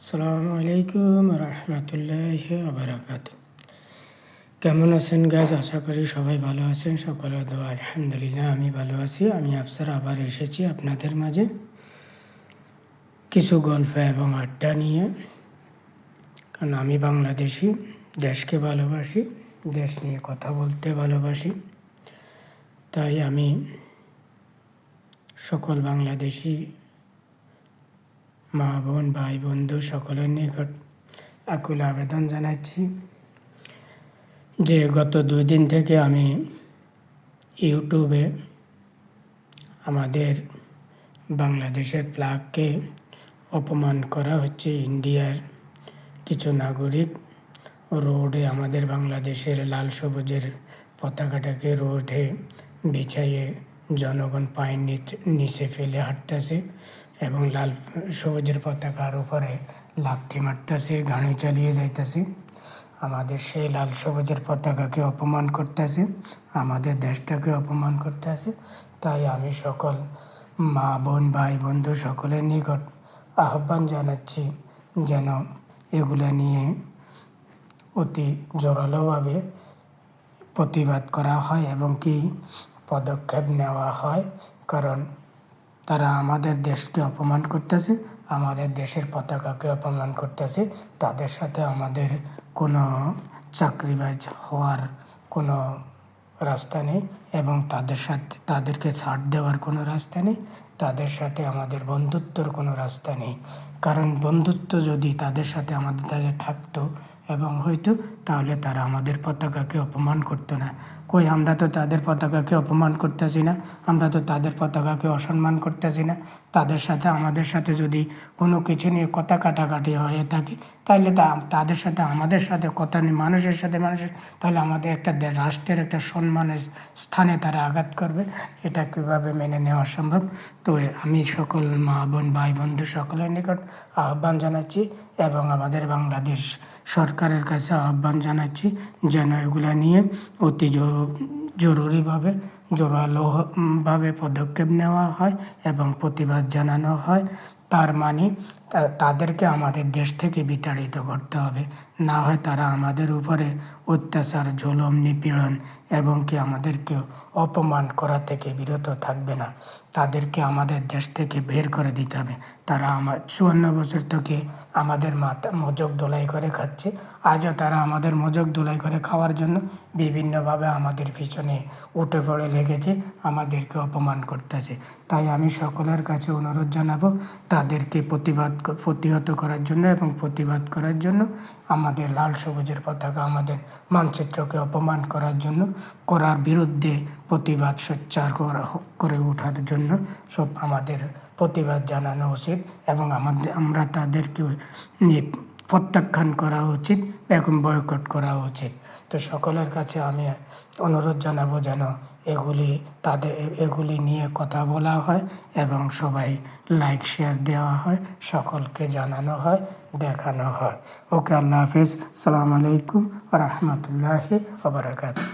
আসসালামু আলাইকুম রহমতুল্লাহ আবরাকাত কেমন আছেন গাছ আশা করি সবাই ভালো আছেন। সকলের দোয়া, আলহামদুলিল্লাহ, আমি ভালো আছি। আমি আফসার আবার এসেছি আপনাদের মাঝে কিছু গল্প এবং আড্ডা নিয়ে। কারণ আমি বাংলাদেশি, দেশকে ভালোবাসি, দেশ নিয়ে কথা বলতে ভালোবাসি। তাই আমি সকল বাংলাদেশি মা বোন, ভাই বন্ধু সকলের নিকট আকুল আবেদন জানাচ্ছি যে গত দুই দিন থেকে আমি ইউটিউবে আমাদের বাংলাদেশের প্লাগকে অপমান করা হচ্ছে। ইন্ডিয়ার কিছু নাগরিক রোডে আমাদের বাংলাদেশের লাল সবুজের পতাকাটাকে রোডে বিছাইয়ে জনগণ পায়ের নিচে ফেলে হাঁটতেছে। এবং লাল সবুজের পতাকার উপরে লাথি মারতেছে, গাড়ি চালিয়ে যাইতেছে। আমাদের সেই লাল সবুজের পতাকাকে অপমান করতেছে, আমাদের দেশটাকে অপমান করতেছে। তাই আমি সকল মা, বোন, ভাই, বন্ধু সকলের নিকট আহ্বান জানাচ্ছি যেন এগুলো নিয়ে অতি জোরালোভাবে প্রতিবাদ করা হয় এবং কি পদক্ষেপ নেওয়া হয়। কারণ তারা আমাদের দেশকে অপমান করতেছে, আমাদের দেশের পতাকাকে অপমান করতেছে। তাদের সাথে আমাদের কোনো চাকরি বাজ হওয়ার কোনো রাস্তা নেই এবং তাদের সাথে, তাদেরকে ছাড় দেওয়ার কোনো রাস্তা নেই, তাদের সাথে আমাদের বন্ধুত্বর কোনো রাস্তা নেই। কারণ বন্ধুত্ব যদি তাদের সাথে আমাদের তাদের থাকতো এবং হয়তো তাহলে তারা আমাদের পতাকাকে অপমান করতো না। কই, আমরা তো তাদের পতাকাকে অপমান করতেছি না, আমরা তো তাদের পতাকাকে অসম্মান করতেছি না। তাদের সাথে, আমাদের সাথে যদি কোনো কিছু নিয়ে কথা কাটাকাটি হয়ে থাকে তাহলে তা, তাদের সাথে, আমাদের সাথে কথা নেই মানুষের সাথে মানুষের তাহলে আমাদের একটা রাষ্ট্রের একটা সম্মানের স্থানে তারা আঘাত করবে। এটা কীভাবে মেনে নেওয়া সম্ভব? তো আমি সকল মা বোন, ভাই বন্ধু সকলের নিকট আহ্বান জানাচ্ছি এবং আমাদের বাংলাদেশ সরকারের কাছে আহ্বান জানাচ্ছি যেন এগুলো নিয়ে অতি জরুরিভাবে, জোরালোভাবে পদক্ষেপ নেওয়া হয় এবং প্রতিবাদ জানানো হয়। তার মানে তাদেরকে আমাদের দেশ থেকে বিতাড়িত করতে হবে। না হয় তারা আমাদের উপরে অত্যাচার, জুলুম, নিপীড়ন এবং কি আমাদেরকে অপমান করা থেকে বিরত থাকবে না। তাদেরকে আমাদের দেশ থেকে বের করে দিতে হবে। তারা আমার চুয়ান্ন বছর থেকে আমাদের মাথা, মজক দোলাই করে খাচ্ছে। আজও তারা আমাদের মজক দোলাই করে খাওয়ার জন্য বিভিন্নভাবে আমাদের পিছনে উঠে পড়ে লেগেছে, আমাদেরকে অপমান করতেছে। তাই আমি সকলের কাছে অনুরোধ জানাব, তাদেরকে প্রতিবাদ প্রতিহত করার জন্য এবং প্রতিবাদ করার জন্য আমাদের লাল সবুজের পতাকা, আমাদের মানচিত্রকে অপমান করার জন্য, করার বিরুদ্ধে প্রতিবাদ, সোচ্চার করে ওঠার জন্য সব আমাদের প্রতিবাদ জানানো উচিত এবং আমাদের, আমরা তাদেরকে প্রত্যাখ্যান করা উচিত, এবং বয়কট করা উচিত। তো সকলের কাছে আমি অনুরোধ জানাব যেন এগুলি তাদের, এগুলি নিয়ে কথা বলা হয় এবং সবাই লাইক শেয়ার দেওয়া হয়, সকলকে জানানো হয়, দেখানো হয়। ওকে আল্লাহ হাফিজ। সালাম আলাইকুম রহমতুল্লাহি আবরাকাত